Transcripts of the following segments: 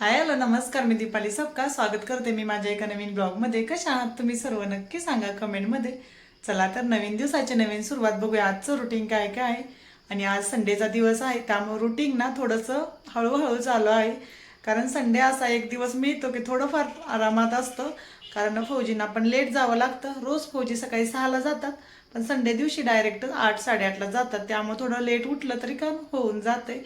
Hi hello नमस्कार मी दीपाली सबका स्वागत करते मी माझ्या एका नवीन ब्लॉगमध्ये. कशा आहात तुम्ही सर्व? नक्की सांगा कमेंटमध्ये. चला तर नवीन दिवसाची नवीन सुरुवात बघूया. आजचं रुटीन काय काय? आहे आणि आज संडेचा दिवस आहे त्यामुळे रुटीन ना थोडंसं हळूहळू चालू आहे. कारण संडे असा एक दिवस मिळतो की थोडंफार आरामात असतं. कारण फौजींना पण लेट जावं लागतं. रोज फौजी सकाळी सहाला जातात पण संडे दिवशी डायरेक्ट आठ साडेआठला जातात. त्यामुळे थोडं लेट उठलं तरी काम होऊन जाते.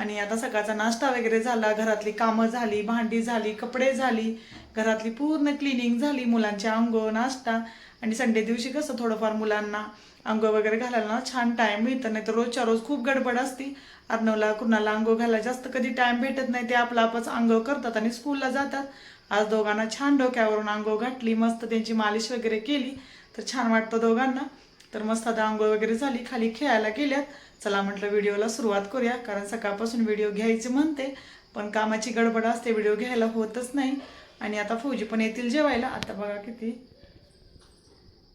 आणि आता सकाळचा नाश्ता वगैरे झाला घरातली कामं झाली भांडी झाली कपडे झाली घरातली पूर्ण क्लिनिंग झाली मुलांचे आंघोळ नाश्ता. आणि संडे दिवशी कसं थोडंफार मुलांना आंघोळ वगैरे घालायला ना छान टाईम मिळतं नाही तर रोजच्या रोज खूप गडबड असती. अर्णवला कुणाला आंघोळ घालायला जास्त कधी टाईम भेटत नाही ते आपलं आपच आंघोळ करतात आणि स्कूलला जातात. आज दोघांना छान डोक्यावरून आंघोळ घातली मस्त त्यांची मालिश वगैरे केली तर छान वाटतं दोघांना. तर मस्त आता आंघोळ वगैरे झाली खाली खेळायला गेल्यात. चला म्हटलं व्हिडिओला सुरुवात करूया कारण सकाळपासून व्हिडिओ घ्यायचे म्हणते पण कामाची गडबड असते व्हिडिओ घ्यायला होतच नाही. आणि आता फौजी पण येतील जेवायला. आता बघा किती.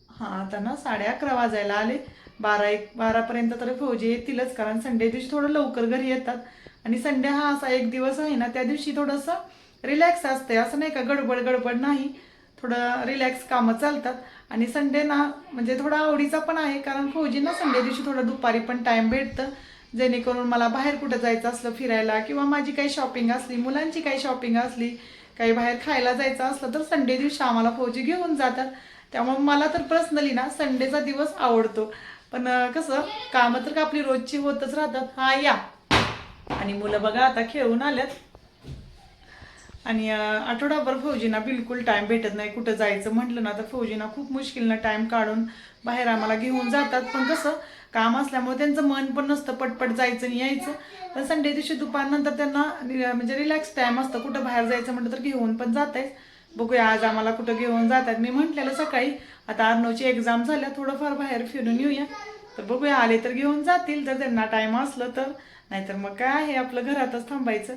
हां आता ना साडे अकरा वाजायला आले. बारा एक बारापर्यंत तर फौजी येतीलच कारण संडे दिवशी थोडं लवकर घरी येतात. आणि संडे हा असा एक दिवस आहे ना त्या दिवशी थोडंसं रिलॅक्स असते असं नाही का गडबड गडबड नाही. थोडं रिलॅक्स कामं चालतात. आणि संडे ना म्हणजे थोडा आवडीचा पण आहे कारण फौजींना संडे दिवशी थोडं दुपारी पण टाइम भेटतं. जेणेकरून मला बाहेर कुठं जायचं असलं फिरायला किंवा माझी काही शॉपिंग असली मुलांची काही शॉपिंग असली काही बाहेर खायला जायचं असलं तर संडे दिवशी आम्हाला फौजी घेऊन जातात. त्यामुळे मला तर पर्सनली ना संडेचा दिवस आवडतो. पण कसं कामं तर का आपली रोजची होतच राहतात. हा या. आणि मुलं बघा आता खेळून आल्यात. आणि आठवडाभर फौजींना बिलकुल टाइम भेटत नाही. कुठं जायचं म्हटलं ना तर फौजींना खूप मुश्किलनं टाइम काढून बाहेर आम्हाला घेऊन जातात. पण कसं काम असल्यामुळे त्यांचं मन पण नसतं पटपट जायचं आणि यायचं. पण संडे दिवशी दुपारनंतर त्यांना म्हणजे रिलॅक्स टाइम असतं. कुठं बाहेर जायचं म्हटलं तर घेऊन पण जात बघूया आज आम्हाला कुठं घेऊन जातात मी म्हटलेलं सकाळी आता अर्नवची एक्झाम झाल्या थोडंफार बाहेर फिरून येऊया. तर बघूया आले तर घेऊन जातील. जर त्यांना टाईम असलं तर. नाहीतर मग काय आहे आपलं घरातच थांबायचं.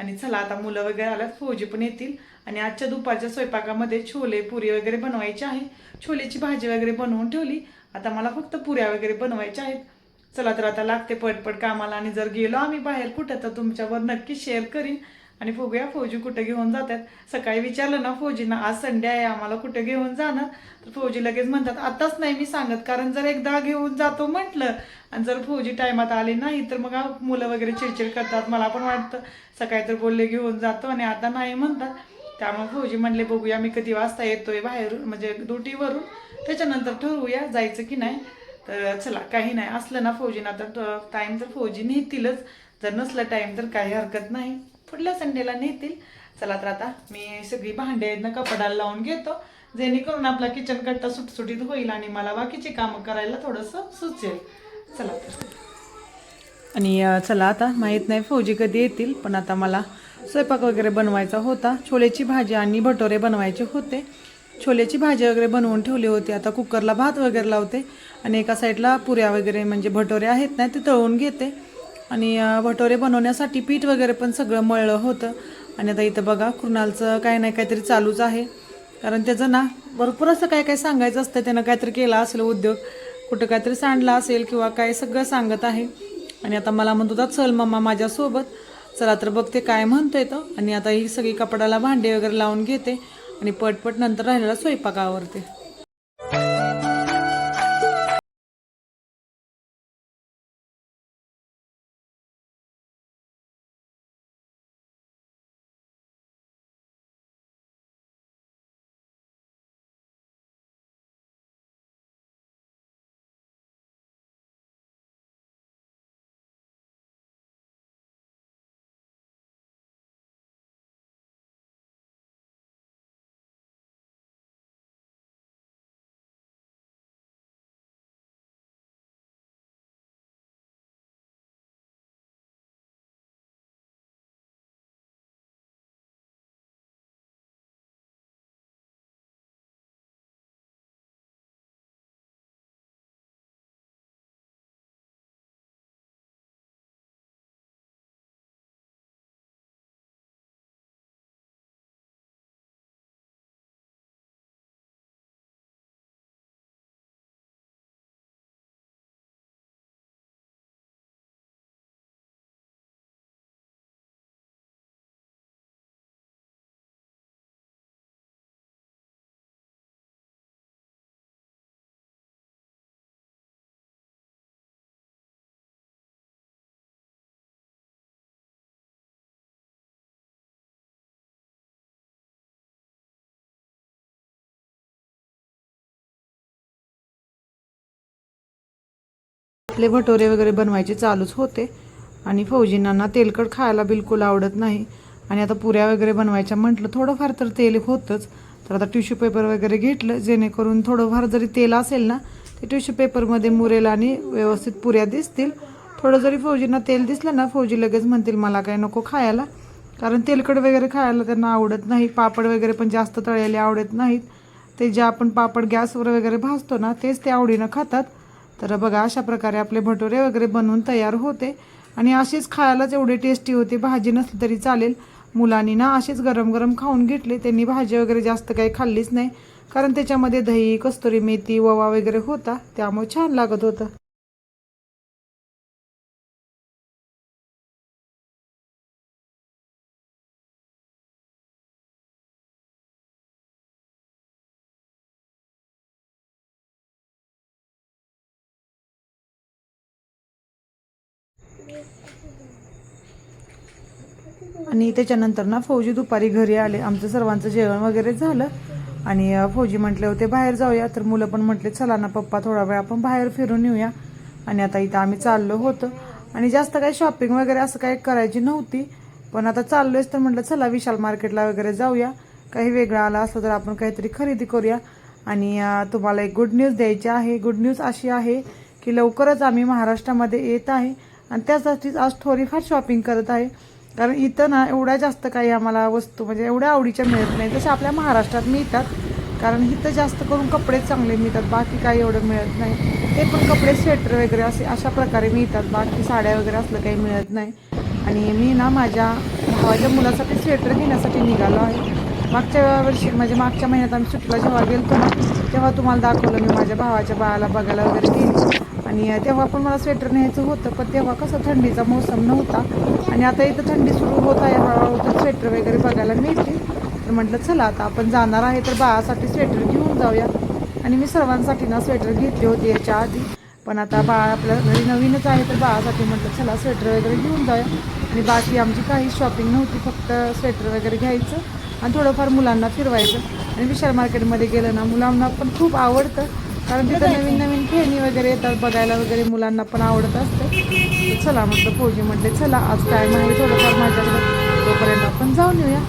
आणि चला आता मुलं वगैरे आल्यात फौजी पण येतील. आणि आजच्या दुपारच्या स्वयंपाकामध्ये छोले पुरी वगैरे बनवायची आहे. छोलेची भाजी वगैरे बनवून ठेवली. आता मला फक्त पुऱ्या वगैरे बनवायच्या आहेत. चला तर आता लागते पटपट कामाला आणि जर गेलो आम्ही बाहेर कुठं तर तुमच्यावर नक्की शेअर करीन. आणि बघूया फौजी कुठं घेऊन जातात. सकाळी विचारलं ना फौजींना आज संडे आहे आम्हाला कुठं घेऊन जाणं? तर फौजी लगेच म्हणतात आताच नाही मी सांगत कारण जर एकदा घेऊन जातो म्हटलं आणि जर फौजी टायमात आले नाही तर मग मुलं वगैरे चिडचिड करतात. मला पण वाटतं सकाळी तर बोलले घेऊन जातो आणि आता नाही म्हणतात. त्यामुळे फौजी म्हणले बघूया मी कधी वाजता येतोय बाहेरून म्हणजे ड्युटीवरून. त्याच्यानंतर ठरवूया जायचं की नाही. तर चला काही नाही असलं ना फौजीना तर टाईम तर फौजी नेतीलच. जर नसलं टाईम तर काही हरकत नाही. पुढल्या संडेला नेतील. चला तर आता मी सगळी भांडे आहेत ना कपडाला लावून घेतो. जेणेकरून आपला किचन कट्टा सुटसुटीत होईल आणि मला बाकीची कामं करायला थोडंसं सुचेल. चला तर. आणि चला आता माहीत नाही फौजी कधी येतील पण आता मला स्वयंपाक वगैरे बनवायचा होता. छोलेची भाजी आणि भटोरे बनवायचे होते. छोलेची भाजी वगैरे बनवून ठेवली होती. आता कुकरला भात वगैरे लावते. आणि एका साईडला पुऱ्या वगैरे म्हणजे भटोरे आहेत ना ते तळून घेते. आणि भटोरे बनवण्यासाठी पीठ वगैरे पण सगळं मळलं होतं. आणि आता इथं बघा कृणालचं काय नाही काहीतरी चालूच आहे. कारण त्याचं ना भरपूर असं काय काय सांगायचं असतं त्यानं काहीतरी केला असेल उद्योग. कुठं काहीतरी सांडला असेल किंवा काय सगळं सांगत आहे. आणि आता मला म्हणत होता चल मम्मा माझ्यासोबत. चला तर बघते काय म्हणतोय तो. आणि आता ही सगळी कपड्याला भांडे वगैरे लावून घेते. आणि पटपट नंतर राहिलेला स्वयंपाक आपले भटोरे वगैरे बनवायचे चालूच होते. आणि फौजींना तेलकट खायला बिलकुल आवडत नाही. आणि आता पुऱ्या वगैरे बनवायच्या म्हटलं थोडंफार तर तेल होतंच. तर आता टिश्यू पेपर वगैरे घेतलं जेणेकरून थोडंफार जरी तेल असेल ना ते टिश्यू पेपरमध्ये मुरेल आणि व्यवस्थित पुऱ्या दिसतील. थोडं जरी फौजींना तेल दिसलं ना फौजी लगेच म्हणतील मला काय नको खायला. कारण तेलकट वगैरे खायला त्यांना आवडत नाही. पापड वगैरे पण जास्त तळलेले आवडत नाहीत. ते जे आपण पापड गॅसवर वगैरे भाजतो ना तेच ते आवडीनं खातात. तर बघा अशा प्रकारे आपले भटुरे वगैरे बनवून तयार होते. आणि असेच खायलाच एवढे टेस्टी होते. भाजी नसली तरी चालेल. मुलांनी ना असेच गरम गरम खाऊन घेतले. त्यांनी भाजी वगैरे जास्त काही खाल्लीच नाही. कारण त्याच्यामध्ये दही कस्तुरी मेथी ववा वगैरे होता. त्यामुळे छान लागत होतं. आणि त्याच्यानंतर ना फौजी दुपारी घरी आले. आमचं सर्वांचं जेवण वगैरे झालं. आणि फौजी म्हटले होते बाहेर जाऊया. तर मुलं पण म्हटले चला ना पप्पा थोडा वेळ आपण बाहेर फिरून येऊया. आणि आता इथं आम्ही चाललो होतो. आणि जास्त काही शॉपिंग वगैरे असं काही करायची नव्हती. पण आता चाललोयच तर म्हटलं चला विशाल मार्केटला वगैरे जाऊया. काही वेगळा आला असलं तर आपण काहीतरी खरेदी करूया. आणि तुम्हाला एक गुड न्यूज द्यायची आहे. गुड न्यूज अशी आहे की लवकरच आम्ही महाराष्ट्रामध्ये येत आहे. आणि त्यासाठीच आज थोडीफार शॉपिंग करत आहे. कारण इथं ना एवढ्या जास्त काही आम्हाला वस्तू म्हणजे एवढ्या आवडीच्या मिळत नाही. तशा आपल्या महाराष्ट्रात मिळतात कारण इथं जास्त करून कपडे चांगले मिळतात बाकी काही एवढं मिळत नाही. ते पण कपडे स्वेटर वगैरे असे अशा प्रकारे मिळतात. बाकी साड्या वगैरे असलं काही मिळत नाही. आणि मी ना माझ्या भावाच्या मुलासाठी स्वेटर घेण्यासाठी निघालो आहे. मागच्या वर्षी म्हणजे मागच्या महिन्यात आम्ही सुट्टीला जेव्हा गेलो ना तेव्हा तुम्हाला दाखवलं मी माझ्या भावाच्या बाळाला बघायला वगैरे गेली. आणि तेव्हा पण मला स्वेटर न्यायचं होतं पण तेव्हा कसं थंडीचा मोसम नव्हता. आणि आता इथं थंडी सुरू होत आहे हळूहळू तर स्वेटर वगैरे बघायला मिळते तर म्हटलं चला आता आपण जाणार आहे तर बाळासाठी स्वेटर घेऊन जाऊया. आणि मी सर्वांसाठी ना स्वेटर घेतले होते याच्या आधी. पण आता बाळ आपल्या घरी नवीनच आहे तर बाळासाठी म्हटलं चला स्वेटर वगैरे घेऊन जाऊया. आणि बाकी आमची काही शॉपिंग नव्हती फक्त स्वेटर वगैरे घ्यायचं आणि थोडंफार मुलांना फिरवायचं. आणि विशाल मार्केटमध्ये गेलं ना मुलांना पण खूप आवडतं. कारण तिथं नवीन नवीन खेळणी वगैरे येतात बघायला वगैरे मुलांना पण आवडत असतं. चला म्हटलं फौजी म्हटले चला आज काय आहे थोडंफार माझ्याकडं. तोपर्यंत आपण जाऊन येऊया.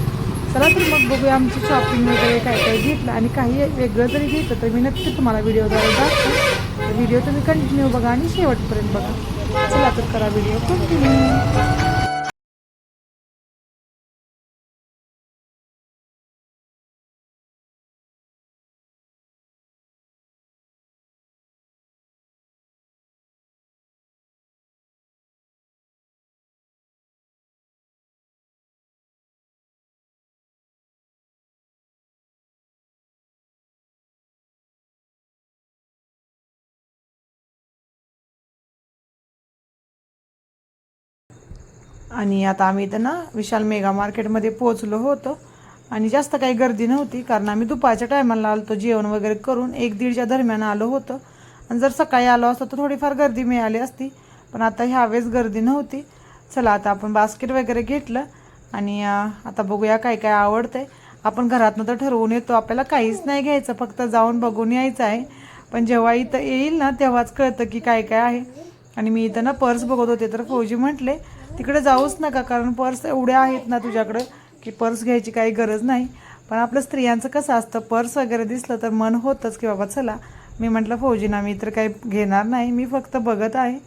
चला तर मग बघूया आमची शॉपिंग वगैरे काय काय घेतलं आणि काही वेगळं जरी घेतलं तर मी नक्की तुम्हाला व्हिडिओद्वारे दाखवतो. व्हिडिओ तुम्ही कंटिन्यू बघा आणि शेवटपर्यंत बघा. चला तर करा व्हिडिओ कंटिन्यू आणि आता आम्ही इथं ना विशाल मेगा मार्केटमध्ये पोहोचलो होतो. आणि जास्त काही गर्दी नव्हती कारण आम्ही दुपारच्या टायमाला आलो जेवण वगैरे करून एक दीडच्या दरम्यान आलो होतो. आणि जर सकाळी आलो असतो तर थोडीफार गर्दी मिळाली असती पण आता ह्यावेळेस गर्दी नव्हती. चला आता आपण बास्केट वगैरे घेतलं आणि आता बघूया काय काय आवडतंय. आपण घरातनं तर ठरवून येतो आपल्याला काहीच नाही घ्यायचं फक्त जाऊन बघून यायचं आहे. पण जेव्हा इथं येईल ना तेव्हाच कळतं की काय काय आहे. आणि मी इथं ना पर्स बघत होते तर फौजी म्हटले तिकडे जाऊच नका कारण पर्स एवढ्या आहेत ना तुझ्याकडं की पर्स घ्यायची काही गरज नाही. पण आपलं स्त्रियांचं कसं असतं पर्स वगैरे दिसलं तर मन होतंच की बाबा चला मी म्हटलं फौजीना मी तर काही घेणार नाही मी फक्त बघत आहे.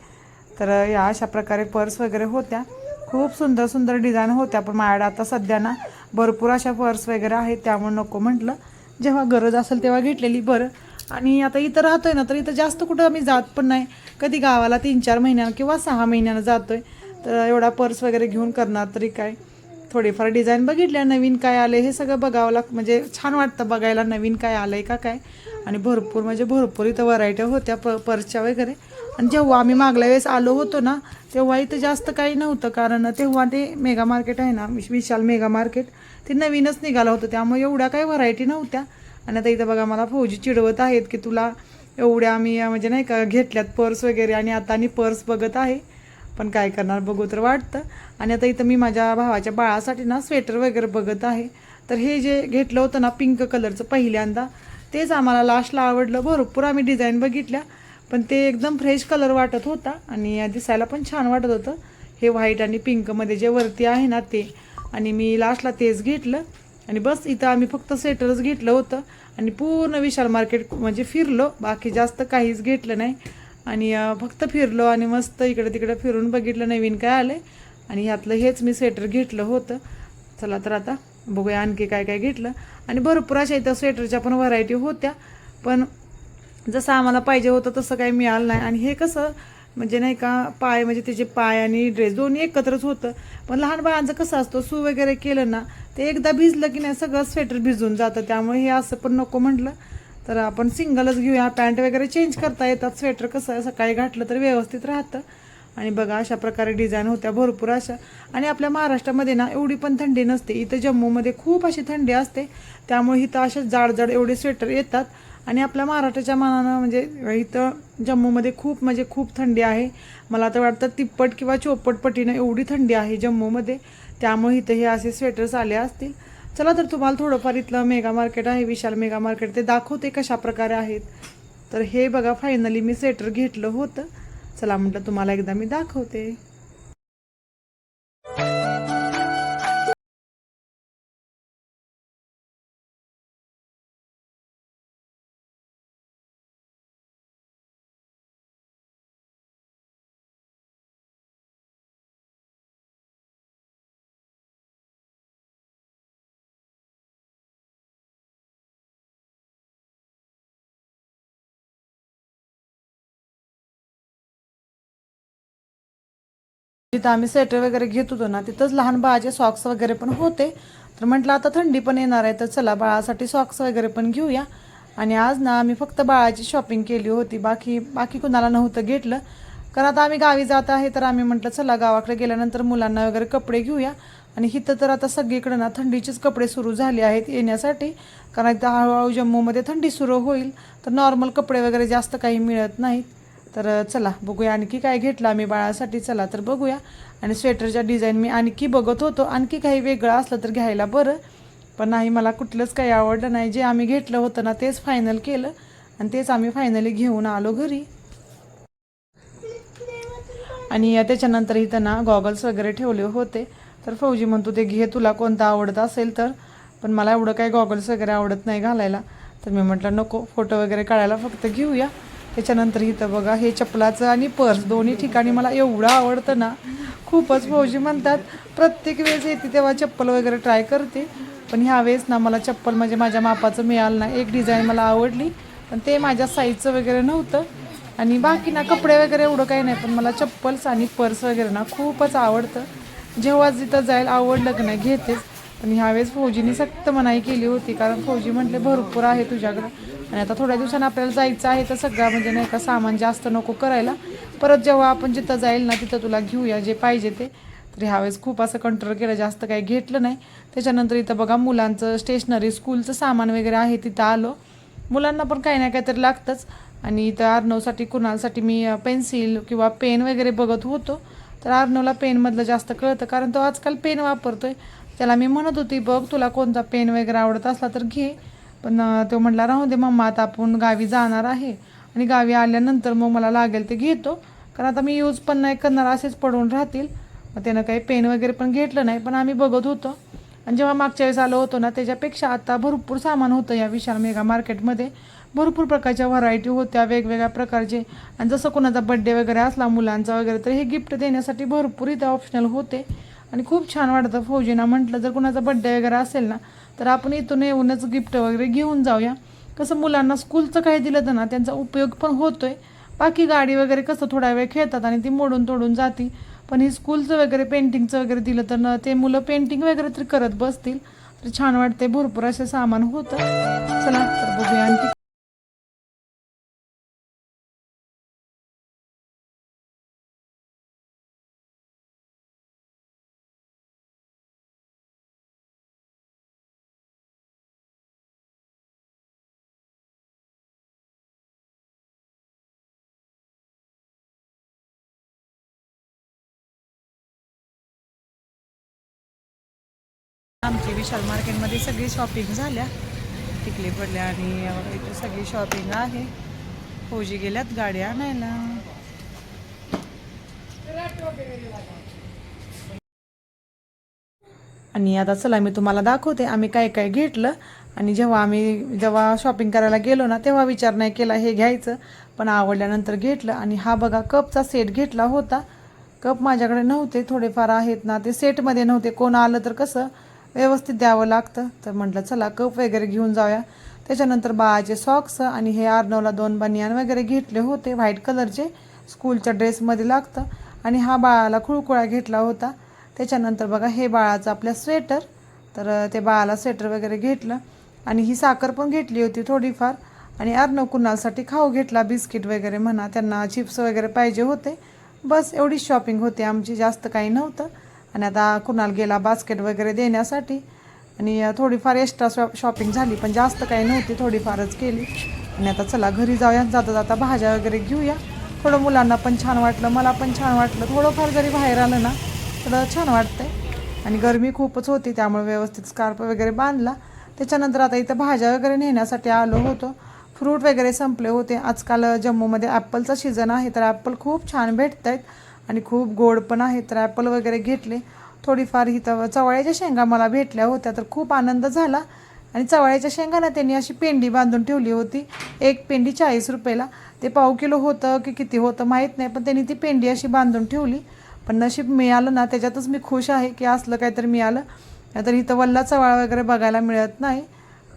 तर या अशा प्रकारे पर्स वगैरे होत्या. खूप सुंदर सुंदर डिझाईन होत्या पण माझ्याकडे आता सध्या ना भरपूर अशा पर्स वगैरे आहेत त्यामुळे नको म्हटलं. जेव्हा गरज असेल तेव्हा घेतलेली बरं. आणि आता इथं राहतोय ना तर इथं जास्त कुठं आम्ही जात पण नाही. कधी गावाला तीन चार महिन्यानं किंवा सहा महिन्यानं जातोय. तर एवढा पर्स वगैरे घेऊन करणार तरी काय? थोडेफार डिझाईन बघितल्या नवीन काय आले हे सगळं बघावं लाग म्हणजे छान वाटतं बघायला नवीन काय आलं आहे का काय? आणि भरपूर म्हणजे भरपूर इथं व्हरायट्या होत्या प पर्सच्या वगैरे. आणि जेव्हा आम्ही मागल्या वेळेस आलो होतो ना तेव्हा इथं जास्त काही नव्हतं कारण तेव्हा ते मेगा मार्केट आहे ना विश- विशाल मेगा मार्केट ते नवीनच निघालं होतं. त्यामुळे एवढ्या काही व्हरायटी नव्हत्या. आणि आता इथं बघा मला फौजी चिडवत आहेत की तुला एवढ्या आम्ही म्हणजे नाही का घेतल्यात पर्स वगैरे आणि आता आणि पर्स बघत आहे. पण काय करणार बघू तर वाटतं. आणि आता इथं मी माझ्या भावाच्या बाळासाठी ना स्वेटर वगैरे बघत आहे. तर हे जे घेतलं होतं ना पिंक कलरचं पहिल्यांदा तेच आम्हाला लास्टला आवडलं. भरपूर आम्ही डिझाईन बघितल्या पण ते एकदम फ्रेश कलर वाटत होता आणि दिसायला पण छान वाटत होतं. हे व्हाईट आणि पिंकमध्ये जे वरती आहे ना ते. आणि मी लास्टला तेच घेतलं. आणि बस इथं आम्ही फक्त स्वेटरच घेतलं होतं. आणि पूर्ण विशाल मार्केट म्हणजे फिरलो. बाकी जास्त काहीच घेतलं नाही. आणि फक्त फिरलो आणि मस्त इकडे तिकडे फिरून बघितलं नवीन काय आलं आणि ह्यातलं हेच मी स्वेटर घेतलं होतं. चला तर आता बघूया आणखी काय काय घेतलं. आणि भरपूर अशा इथं स्वेटरच्या पण व्हरायटी होत्या. पण जसं आम्हाला पाहिजे होतं तसं काही मिळालं नाही. आणि हे कसं म्हणजे नाही का पाय म्हणजे त्याचे पाय आणि ड्रेस दोन्ही एकत्रच होतं. पण लहान बाळांचं कसं असतं सू वगैरे केलं ना ते एकदा भिजलं की नाही सगळं स्वेटर भिजून जातं. त्यामुळे हे असं पण नको म्हटलं. तर आपण सिंगलच घेऊया. पॅन्ट वगैरे चेंज करता येतात. स्वेटर कसं आहे? सकाळी घातलं तर व्यवस्थित राहतं. आणि बघा अशा प्रकारे डिझाईन होत्या. भरपूर अशा. आणि आपल्या महाराष्ट्रामध्ये ना एवढी पण थंडी नसते. इथं जम्मूमध्ये खूप अशी थंडी असते. त्यामुळे इथं असे जाड जाड एवढे स्वेटर येतात. आणि आपल्या महाराष्ट्राच्या मानानं म्हणजे इथं जम्मूमध्ये खूप म्हणजे खूप थंडी आहे. मला तर वाटतं तिप्पट किंवा चोपट पटीनं एवढी थंडी आहे जम्मूमध्ये. त्यामुळे इथं हे असे स्वेटर्स आले असतील. चला तर तुम्हाला थोडंफार इथलं मेगा मार्केट आहे विशाल मेगा मार्केट. ते दाखवते कशा प्रकारे आहेत. तर हे बघा फायनली मी स्वेटर घेतलं होतं. चला म्हटलं तुम्हाला एकदा मी दाखवते. जिथं आम्ही स्वेटर वगैरे घेत होतो ना तिथंच लहान बाळाचे सॉक्स वगैरे पण होते. तर म्हटलं आता थंडी पण येणार आहे तर चला बाळासाठी सॉक्स वगैरे पण घेऊया. आणि आज ना आम्ही फक्त बाळाची शॉपिंग केली होती. बाकी बाकी कुणाला नव्हतं घेतलं. कारण आता आम्ही गावी जात आहे तर आम्ही म्हटलं चला गावाकडे गेल्यानंतर मुलांना वगैरे कपडे घेऊया. आणि इथं तर आता सगळीकडे ना थंडीचेच कपडे सुरू झाले आहेत येण्यासाठी. कारण इथं हळूहळू जम्मूमध्ये थंडी सुरू होईल. तर नॉर्मल कपडे वगैरे जास्त काही मिळत नाहीत. तर चला बघूया आणखी काय घेतलं आम्ही बाळासाठी. चला तर बघूया. आणि स्वेटरच्या डिझाईन मी आणखी बघत होतो. आणखी काही वेगळं असलं तर घ्यायला बरं. पण नाही मला कुठलंच काही आवडलं नाही. जे आम्ही घेतलं होतं ना तेच फायनल केलं. आणि तेच आम्ही फायनली घेऊन आलो घरी. आणि त्याच्यानंतर इथं ना गॉगल्स वगैरे ठेवले होते. तर फौजी म्हणतो ते घे तुला कोणता आवडत असेल तर? पण मला एवढं काही गॉगल्स वगैरे आवडत नाही घालायला. तर मी म्हटलं नको फोटो वगैरे काढायला फक्त घेऊया. त्याच्यानंतर इथं बघा हे चपलाचं आणि पर्स दोन्ही ठिकाणी मला एवढं आवडतं ना खूपच फौजी म्हणतात प्रत्येक वेळेस येते तेव्हा चप्पल वगैरे ट्राय करते पण ह्या वेळेस ना मला चप्पल म्हणजे माझ्या मापाचं मिळालं ना एक डिझाईन मला आवडली पण ते माझ्या साईजचं वगैरे नव्हतं. आणि बाकी ना कपडे वगैरे एवढं काही नाही पण मला चप्पल्स आणि पर्स वगैरे ना खूपच आवडतं. जेव्हा जिथं जाईल आवडलं की नाही घेतेच. पण ह्यावेळेस फौजीने सक्त मनाई केली होती कारण फौजी म्हटले भरपूर आहे तुझ्याकडं. आणि आता थोड्या दिवसांनी आपल्याला जायचं आहे तर सगळं म्हणजे नाही का सामान जास्त नको करायला. परत जेव्हा आपण जिथं जाईल ना तिथं तुला घेऊया जे पाहिजे ते. तर ह्यावेळेस खूप असं कंट्रोल केलं जास्त काही घेतलं नाही. त्याच्यानंतर इथं बघा मुलांचं स्टेशनरी स्कूलचं सामान वगैरे आहे तिथं आलो. मुलांना पण काही ना काहीतरी लागतंच. आणि इथं आर्नवसाठी कुणालसाठी मी पेन्सिल किंवा पेन वगैरे बघत होतो. तर आर्नवला पेनमधलं जास्त कळतं कारण तो आजकाल पेन वापरतो आहे त्याला मी म्हणत होती बघ तुला कोणता पेन वगैरे आवडत असला तर घे. पण तो म्हटला राहू दे मम्मा आता आपण गावी जाणार आहे. आणि गावी आल्यानंतर मग मला लागेल ते घेतो. कारण आता मी यूज पण नाही करणार असेच पडून राहतील. मग त्यानं काही पेन वगैरे पण घेतलं नाही पण आम्ही बघत होतो. आणि जेव्हा मागच्या वेळेस आलो होतो ना त्याच्यापेक्षा आता भरपूर सामान होतं या विशाल मेगा मार्केटमध्ये. भरपूर प्रकारच्या व्हरायटी होत्या वेगवेगळ्या प्रकारचे. आणि जसं कोणाचा बड्डे वगैरे असला मुलांचा वगैरे तर हे गिफ्ट देण्यासाठी भरपूर इथे ऑप्शनल होते. आणि खूप छान वाटतं. फौजीना म्हटलं जर कोणाचा बड्डे वगैरे असेल ना तर आपण इथून येऊनच गिफ्ट वगैरे घेऊन जाऊया. कसं मुलांना स्कूलचं काही दिलं तर ना त्यांचा उपयोग पण होतो आहे बाकी गाडी वगैरे कसं थोडा वेळ खेळतात आणि ती मोडून तोडून जाती. पण हे स्कूलचं वगैरे पेंटिंगचं वगैरे दिलं तर ना ते मुलं पेंटिंग वगैरे तरी करत बसतील. तर छान वाटते भरपूर असे सामान होतं. चला तर बघूया आणखी आमची विशाल मार्केटमध्ये सगळी शॉपिंग झाल्या. टिकली पडल्या आणि इथे सगळी शॉपिंग आहे. फौजी गेल्यात गाड्या आणायला. आणि आता चला मी तुम्हाला दाखवते आम्ही काय काय घेतलं. आणि जेव्हा आम्ही जेव्हा शॉपिंग करायला गेलो ना तेव्हा विचार नाही केला हे घ्यायचं. पण आवडल्यानंतर घेतलं. आणि हा बघा कपचा सेट घेतला होता. कप माझ्याकडे नव्हते थोडेफार आहेत ना ते सेटमध्ये नव्हते. कोण आलं तर कसं व्यवस्थित द्यावं लागतं. तर म्हटलं चला कप वगैरे घेऊन जाऊया. त्याच्यानंतर बाळाचे सॉक्स आणि हे आर्नवला दोन बनियान वगैरे घेतले होते. व्हाईट कलरचे स्कूलच्या ड्रेसमध्ये लागतं. आणि हा बाळाला खुळकुळा घेतला होता. त्याच्यानंतर बघा हे बाळाचं आपल्या स्वेटर तर ते बाळाला स्वेटर वगैरे घेतलं. आणि ही साखर पण घेतली होती थोडीफार. आणि अर्णव कुणालसाठी खाऊ घेतला बिस्किट वगैरे म्हणा त्यांना चिप्स वगैरे पाहिजे होते. बस एवढीच शॉपिंग होती आमची. जास्त काही नव्हतं. आणि आता कुणाल गेला बास्केट वगैरे देण्यासाठी. आणि थोडीफार एक्स्ट्रा शॉ शॉपिंग झाली पण जास्त काही नव्हती थोडीफारच केली. आणि आता चला घरी जाऊया जाता जाता भाज्या वगैरे घेऊया. थोडं मुलांना पण छान वाटलं मला पण छान वाटलं. थोडंफार जरी बाहेर आलं ना थोडं छान वाटतंय. आणि गरमी खूपच होती त्यामुळे व्यवस्थित स्कार्फ वगैरे बांधला. त्याच्यानंतर आता इथं भाज्या वगैरे नेण्यासाठी आलो होतो. फ्रूट वगैरे संपले होते. आजकाल जम्मूमध्ये ॲपलचा सीझन आहे तर ॲपल खूप छान भेटत आहेत आणि खूप गोड पण आहे तर ॲपल वगैरे घेतले. थोडीफार इथं चवळ्याच्या शेंगा मला भेटल्या होत्या तर खूप आनंद झाला. आणि चवळ्याच्या शेंगाना त्यांनी अशी पेंडी बांधून ठेवली होती एक पेंडी चाळीस रुपयाला. ते पाव किलो होतं की किती होतं माहीत नाही पण त्यांनी ती पेंडी अशी बांधून ठेवली. पण नशीब मिळालं ना त्याच्यातच मी खुश आहे की असलं काहीतरी मिळालं. नाहीतर इथं वल्ला चवळा वगैरे बघायला मिळत नाही.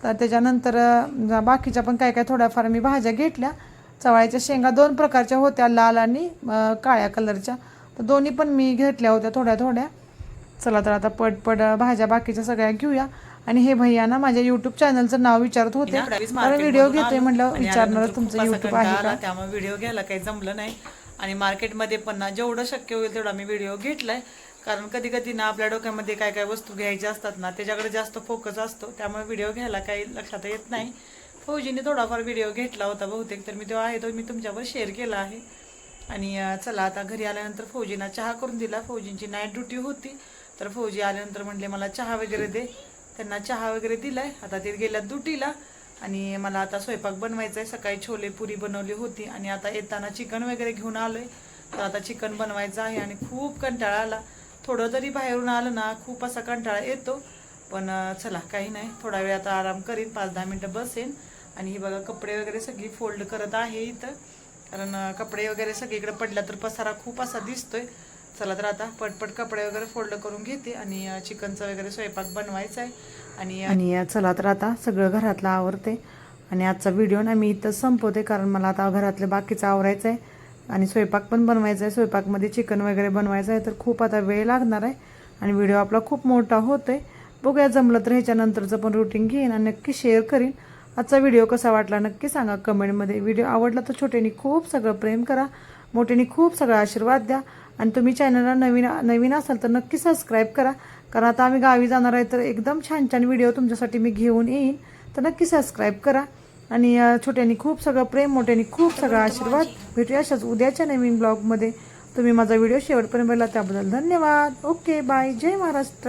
तर त्याच्यानंतर बाकीच्या पण काय काय थोड्याफार मी भाज्या घेतल्या. चवळ्याच्या शेंगा दोन प्रकारच्या होत्या लाल आणि काळ्या कलरच्या. तर दोन्ही पण मी घेतल्या होत्या थोड्या थोड्या. चला तर आता पटपट भाज्या बाकीच्या सगळ्या घेऊया. आणि हे भैया ना माझ्या युट्यूब चॅनलचं नाव विचारत होते. कारण व्हिडिओ घेतोय म्हटलं विचारणार तुमचं युट्यूब आहे त्यामुळे व्हिडिओ घ्यायला काही जमलं नाही. आणि मार्केटमध्ये पण ना जेवढं शक्य होईल तेवढा मी व्हिडिओ घेतलाय. कारण कधी कधी ना आपल्या डोक्यामध्ये काय काय वस्तू घ्यायच्या असतात ना त्याच्याकडे जास्त फोकस असतो. त्यामुळे व्हिडिओ घ्यायला काही लक्षात येत नाही. फौजीने थोडाफार व्हिडिओ घेतला होता बहुतेक तर मी तो आहे तो मी तुमच्यावर शेअर केला आहे. आणि चला आता घरी आल्यानंतर फौजींना चहा करून दिला. फौजींची नाईट ड्युटी होती तर फौजी आल्यानंतर म्हणले मला चहा वगैरे दे. त्यांना चहा वगैरे दिलाय. आता ते गेल्यात ड्युटीला आणि मला आता स्वयंपाक बनवायचा आहे सकाळी छोले पुरी बनवली होती. आणि आता येताना चिकन वगैरे घेऊन आलोय. तर आता चिकन बनवायचं आहे आणि खूप कंटाळा आला. थोडं जरी बाहेरून आलं ना खूप असा कंटाळा येतो. पण चला काही नाही. थोडा वेळ आता आराम करीन. पाच दहा मिनटं बसेन. आणि ही बघा कपडे वगैरे सगळी फोल्ड करत आहे इथं. कारण कपडे वगैरे सगळीकडे पडला तर पसारा खूप असा दिसतोय. चला तर आता पटपट कपडे वगैरे फोल्ड करून घेते आणि चिकनचा वगैरे स्वयंपाक बनवायचा आहे. आणि आणि चला तर आता सगळं घरातलं आवरते. आणि आजचा व्हिडिओ ना मी इथं संपवते कारण मला आता घरातलं बाकीचं आवरायचं आहे आणि स्वयंपाक पण बनवायचा आहे स्वयंपाकमध्ये चिकन वगैरे बनवायचं आहे तर खूप आता वेळ लागणार आहे. आणि व्हिडिओ आपला खूप मोठा होतोय. बघूया जमलं तर ह्याच्यानंतरचं पण रुटीन घेईन आणि नक्की शेअर करीन. आजचा व्हिडिओ कसा वाटला नक्की सांगा कमेंटमध्ये. व्हिडिओ आवडला तर छोट्यानी खूप सगळं प्रेम करा मोठ्यानी खूप सगळा आशीर्वाद द्या आणि तुम्ही चॅनलला नवीन नवीन असाल तर नक्की सबस्क्राईब करा. कारण आता आम्ही गावी जाणार आहे तर एकदम छान छान व्हिडिओ तुमच्यासाठी मी घेऊन येईन. तर नक्की सबस्क्राईब करा आणि छोट्यानी खूप सगळं प्रेम मोठ्यानी खूप सगळा आशीर्वाद. भेटूया अशाच उद्याच्या नवीन ब्लॉगमध्ये तुम्ही माझा व्हिडिओ शेवटपर्यंत बघला त्याबद्दल धन्यवाद. Okay bye Jai Maharashtra.